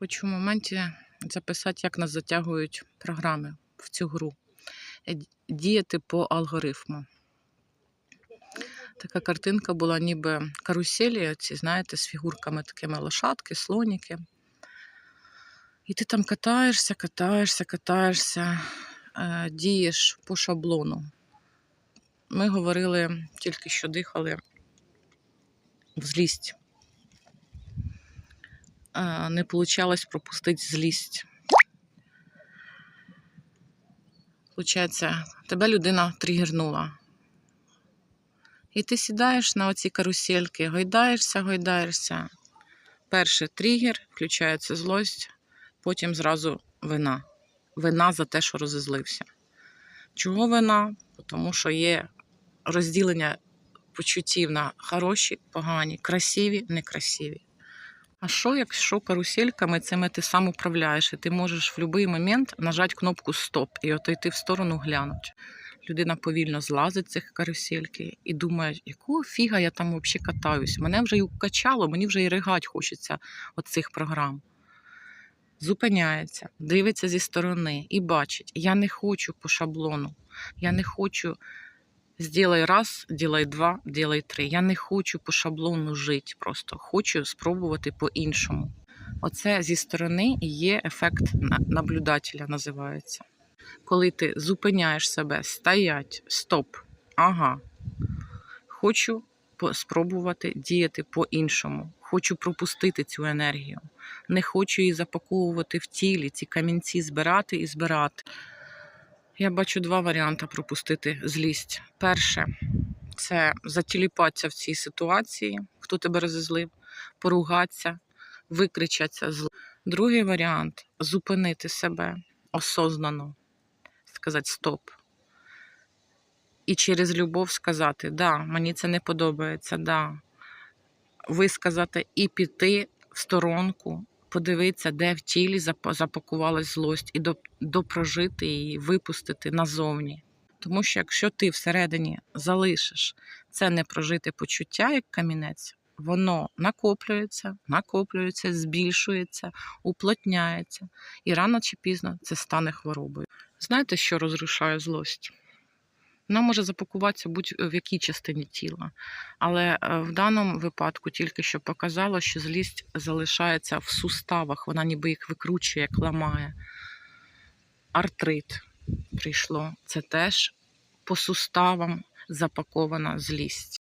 Хочу в моменті записати, як нас затягують програми в цю гру. Е, Діяти по алгоритму. Така картинка була, ніби каруселі, ці, знаєте, з фігурками такими лошадки, слоніки. І ти там катаєшся, катаєшся, катаєшся, е, дієш по шаблону. Ми говорили, тільки що дихали в злість. Не вийшло пропустити злість. Получається, тебе людина тригернула. І ти сідаєш на оці карусельки, гойдаєшся, гойдаєшся. Перший тригер, включається злость, потім зразу вина. Вина за те, що розізлився. Чого вина? Тому що є розділення почуттів на хороші, погані, красиві, некрасиві. А що, якщо карусельками цими ти сам управляєш, і ти можеш в будь-який момент нажати кнопку Стоп і отойти в сторону глянути. Людина повільно злазить з цих карусельки і думає, якого фіга я там взагалі катаюсь. Мене вже й укачало, мені вже і ригать хочеться від цих програм. Зупиняється, дивиться зі сторони і бачить, я не хочу по шаблону, я не хочу Сделай раз, делай два, делай три. Я не хочу по шаблону жити, просто хочу спробувати по-іншому. Оце зі сторони є ефект наблюдателя, називається. Коли ти зупиняєш себе, стоять, стоп, ага. Хочу спробувати діяти по-іншому. Хочу пропустити цю енергію. Не хочу її запаковувати в тілі, ці камінці збирати і збирати. Я бачу два варіанти пропустити злість. Перше це затіліпатися в цій ситуації, хто тебе розізлив, поругатися, викричатися. Другий варіант зупинити себе осознано, сказати стоп. І через любов сказати, да, мені це не подобається, да. Висказати і піти в сторонку, подивитися, де в тілі запа- запакувалась злость, і до- допрожити її, випустити назовні. Тому що якщо ти всередині залишиш це непрожите почуття, як камінець, воно накоплюється, накоплюється, збільшується, уплотняється, і рано чи пізно це стане хворобою. Знаєте, що розрушає злость? Вона може запакуватися будь-в якій частині тіла. Але е, в даному випадку тільки що показало, що злість залишається в суставах, вона ніби їх викручує, як ламає. Артрит прийшло. Це теж по суставам запакована злість.